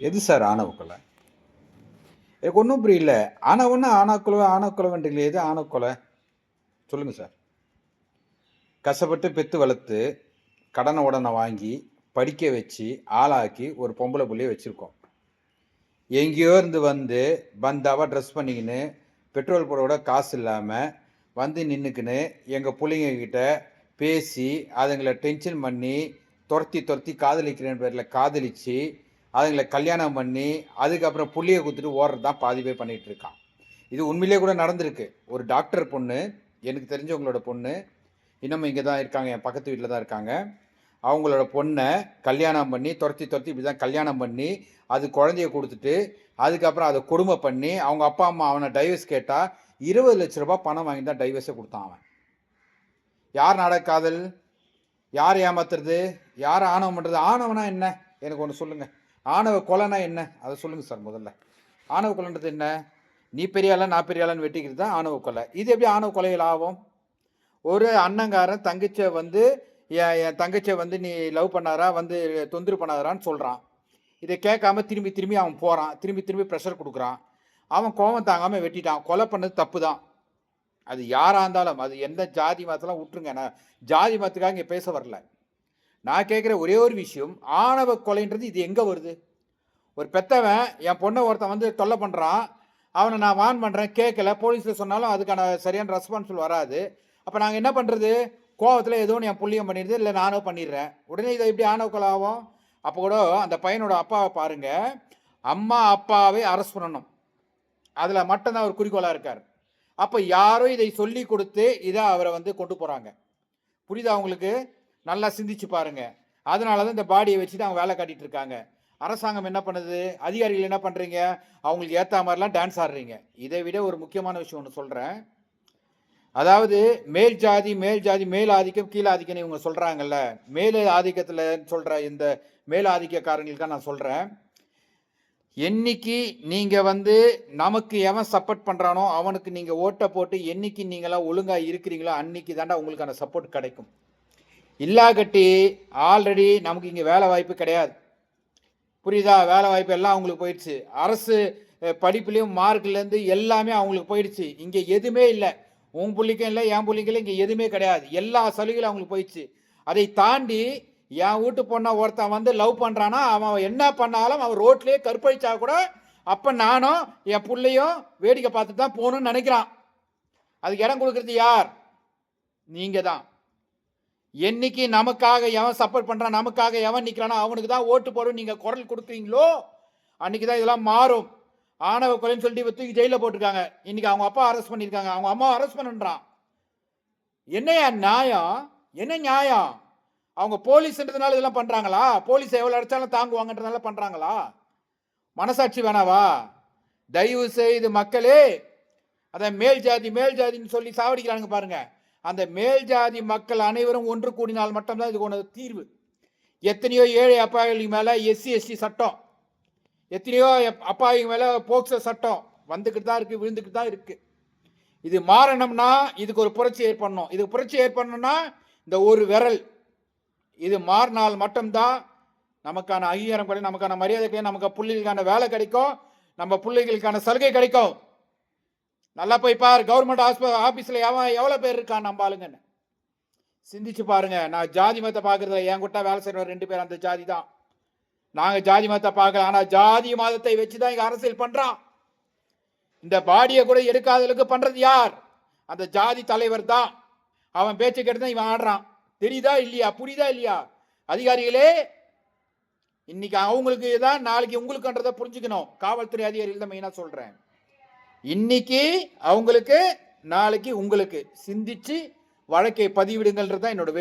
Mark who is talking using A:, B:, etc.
A: எது சார் ஆணவ கொலை எனக்கு ஒன்றும் புரியல ஆணவன்னா ஆணாக்குலவை ஆணவக்குலைவன்றீங்களே எது ஆணவக்கொலை? சொல்லுங்கள் சார். கஷ்டப்பட்டு பெற்று வளர்த்து கடனை உடனே வாங்கி படிக்க வச்சு ஆளாக்கி ஒரு பொம்பளை புள்ளைய வச்சுருக்கோம். எங்கேயோ இருந்து வந்து பந்தாவாக ட்ரெஸ் பண்ணிக்கின்னு பெட்ரோல் போட காசு இல்லாமல் வந்து நின்றுக்கின்னு எங்கள் பிள்ளைங்க கிட்ட பேசி அதுங்களை டென்ஷன் பண்ணி துரத்தி துரத்தி காதலிக்கிறேன் பேரில் காதலித்து அதுங்களை கல்யாணம் பண்ணி அதுக்கப்புறம் புள்ளியை கொடுத்துட்டு ஓடுறது தான் பாதி பேர் பண்ணிகிட்டு இருக்கான். இது உண்மையிலே கூட நடந்திருக்கு. ஒரு டாக்டர் பொண்ணு எனக்கு தெரிஞ்சவங்களோட பொண்ணு இன்னமும் இங்கே தான் இருக்காங்க என் பக்கத்து வீட்டில் தான் இருக்காங்க. அவங்களோட பொண்ணை கல்யாணம் பண்ணி துரத்தி துரத்தி இப்படி தான் கல்யாணம் பண்ணி அது குழந்தைய கொடுத்துட்டு அதுக்கப்புறம் அதை கொடுமை பண்ணி அவங்க அப்பா அம்மா அவனை டைவர்ஸ் கேட்டால் இருபது லட்ச ரூபாய் பணம் வாங்கி தான் டைவர்ஸை கொடுத்தான் அவன். யார் நடக்காதல் யார் ஏமாத்துறது? யார் ஆணவம் பண்ணுறது ஆணவனா என்ன? எனக்கு ஒன்று சொல்லுங்கள் ஆணவ கொலைனா என்ன? அதை சொல்லுங்கள் சார் முதல்ல. ஆணவ கொலைன்றது என்ன? நீ பெரிய ஆளா நான் பெரிய வெட்டிக்கிறது தான் ஆணவ கொலை. இது எப்படி ஆணவ கொலைகள் ஆகும்? ஒரு அண்ணங்காரன் தங்கச்சியை வந்து என் என் தங்கச்சியை வந்து நீ லவ் பண்ணாரா வந்து தொந்தரவு பண்ணாதான்னு சொல்கிறான் இதை கேட்காம திரும்பி திரும்பி அவன் போகிறான் திரும்பி திரும்பி ப்ரெஷர் கொடுக்குறான். அவன் கோவம் தாங்காமல் வெட்டிட்டான். கொலை பண்ணது தப்பு தான் அது யாராக இருந்தாலும் அது எந்த ஜாதி மதத்தெல்லாம் விட்டுருங்க. நான் ஜாதி மதத்துக்காக இங்கே பேச வரல. நான் கேட்குற ஒரே ஒரு விஷயம் ஆணவ கொலைன்றது இது எங்கே வருது? ஒரு பெத்தவன் என் பொண்ணை ஒருத்தன் வந்து தொல்லை பண்ணுறான் அவனை நான் வான் பண்ணுறேன் கேட்கல. போலீஸில் சொன்னாலும் அதுக்கான சரியான ரெஸ்பான்சிபிள் வராது. அப்போ நாங்கள் என்ன பண்ணுறது கோவத்தில் ஏதோ என் புள்ளியம் பண்ணிடுது இல்லை நானும் பண்ணிடுறேன். உடனே இதை எப்படி ஆணவ கொலை ஆகும்? அப்போ கூட அந்த பையனோட அப்பாவை பாருங்கள் அம்மா அப்பாவை அரெஸ்ட் பண்ணணும். அதில் மட்டும்தான் அவர் குறிக்கோளாக இருக்கார். அப்போ யாரோ இதை சொல்லி கொடுத்து இதை அவரை வந்து கொண்டு போகிறாங்க புரியுதா அவங்களுக்கு நல்லா சிந்திச்சு பாருங்க. அதனால தான் இந்த பாடியை வச்சுட்டு அவங்க வேலை காட்டிட்டு இருக்காங்க. அரசாங்கம் என்ன பண்ணுது? அதிகாரிகள் என்ன பண்ணுறீங்க அவங்களுக்கு ஏற்ற மாதிரிலாம் டான்ஸ் ஆடுறீங்க. இதை விட ஒரு முக்கியமான விஷயம் ஒன்று சொல்கிறேன் அதாவது மேல் ஜாதி மேல் ஜாதி மேல் ஆதிக்கம் கீழ் ஆதிக்கம்னு இவங்க சொல்கிறாங்கல்ல மேல் ஆதிக்கத்தில் சொல்கிற இந்த மேல் ஆதிக்கக்காரங்களுக்காக நான் சொல்கிறேன் என்னைக்கு நீங்கள் வந்து நமக்கு எவன் சப்போர்ட் பண்ணுறானோ அவனுக்கு நீங்கள் ஓட்டை போட்டு என்னைக்கு நீங்களாம் ஒழுங்காக இருக்கிறீங்களோ அன்னைக்கு தாண்டா உங்களுக்கான சப்போர்ட் கிடைக்கும். இல்லாகட்டி ஆல்ரெடி நமக்கு இங்கே வேலை வாய்ப்பு கிடையாது. புரியுதா? வேலை வாய்ப்பு எல்லாம் அவங்களுக்கு போயிடுச்சு. அரசு படிப்புலேயும் மார்க்லேருந்து எல்லாமே அவங்களுக்கு போயிடுச்சு. இங்கே எதுவுமே இல்லை. உன் பிள்ளைக்கும் இல்லை என் புள்ளிக்கும் இல்லை இங்கே எதுவுமே கிடையாது. எல்லா சலுகையும் அவங்களுக்கு போயிடுச்சு. அதை தாண்டி என் வீட்டு பொண்ணை ஒருத்தன் வந்து லவ் பண்ணுறானா அவன் என்ன பண்ணாலும் அவன் ரோட்லேயே கற்பழிச்சா கூட அப்போ நானும் என் பிள்ளையும் வேடிக்கை பார்த்துட்டு தான் போகணும்னு நினைக்கிறான். அதுக்கு இடம் கொடுக்குறது யார்? நீங்கள் தான் என்னைக்கு நமக்காக எவன் சப்போர்ட் பண்ணுறான் நமக்காக எவன் நிற்கிறானோ அவனுக்கு தான் ஓட்டு போடும் நீங்கள் குரல் கொடுக்குறீங்களோ? அன்னைக்கு தான் இதெல்லாம் மாறும். ஆணவ கொலைன்னு சொல்லிட்டு தூக்கி ஜெயிலில் போட்டிருக்காங்க. இன்னைக்கு அவங்க அப்பா அரெஸ்ட் பண்ணியிருக்காங்க. அவங்க அம்மா அரெஸ்ட் பண்ணுன்றான். என்னையா நியாயம்? என்ன நியாயம்? அவங்க போலீஸ்ன்றதுனால இதெல்லாம் பண்ணுறாங்களா போலீஸ் எவ்வளோ அடிச்சாலும் தாங்குவாங்கன்றதுனால பண்ணுறாங்களா மனசாட்சி வேணாவா? தயவு செய்து மக்களே அதை மேல் ஜாதி மேல் ஜாதின்னு சொல்லி சாவடிக்கிறாங்க பாருங்கள் அந்த மேல் ஜாதி மக்கள் அனைவரும் ஒன்று கூடினால் மட்டும்தான் இதுக்கு ஒன்று தீர்வு. எத்தனையோ ஏழை அப்பாவிகளுக்கு மேலே எஸ்சி எஸ்டி சட்டம். எத்தனையோ எப்- அப்பாவிங்க மேலே போக்சோ சட்டம் வந்துக்கிட்டு தான் இருக்குது விழுந்துக்கிட்டு தான் இருக்குது இது மாறணும்னா இதுக்கு ஒரு புரட்சி ஏற்படணும். இதுக்கு புரட்சி ஏற்படணும்னா இந்த ஒரு விரல். இது மாறினால் மட்டும்தான் நமக்கான அங்கீகாரம் கிடைக்கும் நமக்கான மரியாதை கிடைக்கும் நமக்கு பிள்ளைகளுக்கான வேலை கிடைக்கும் நம்ம பிள்ளைகளுக்கான சலுகை கிடைக்கும். நல்லா போய் பார் கவர்மெண்ட் ஹாஸ்ப ஆஃபீஸில் எவன் எவ்வளோ பேர் இருக்கான் நம்ம ஆளுங்கன்னு. சிந்திச்சு பாருங்க. நான் ஜாதி மதத்தை பார்க்குறதுல என் கூட்ட வேலை செய்கிறவர் ரெண்டு பேர் அந்த ஜாதி தான். நாங்கள் ஜாதி மதத்தை பார்க்கல ஆனால் ஜாதி மதத்தை வச்சு தான் இங்கே அரசியல் பண்ணுறான் இந்த பாடியை கூட எடுக்காதவளுக்கு பண்ணுறது யார்? அந்த ஜாதி தலைவர் தான். அவன் பேச்சை கேட்டு தான் இவன் ஆடுறான். தெரியுதா இல்லையா? புரியுதா இல்லையா? அதிகாரிகளே இன்னைக்கு அவங்களுக்கு தான் நாளைக்கு உங்களுக்குன்றதை புரிஞ்சுக்கணும். காவல்துறை அதிகாரிகள் தான் மெயினாக சொல்கிறேன் இன்னைக்கு அவங்களுக்கு நாளைக்கு உங்களுக்கு சிந்திச்சு வழக்கை பதிவிடுங்கள்ன்றது தான் என்னோட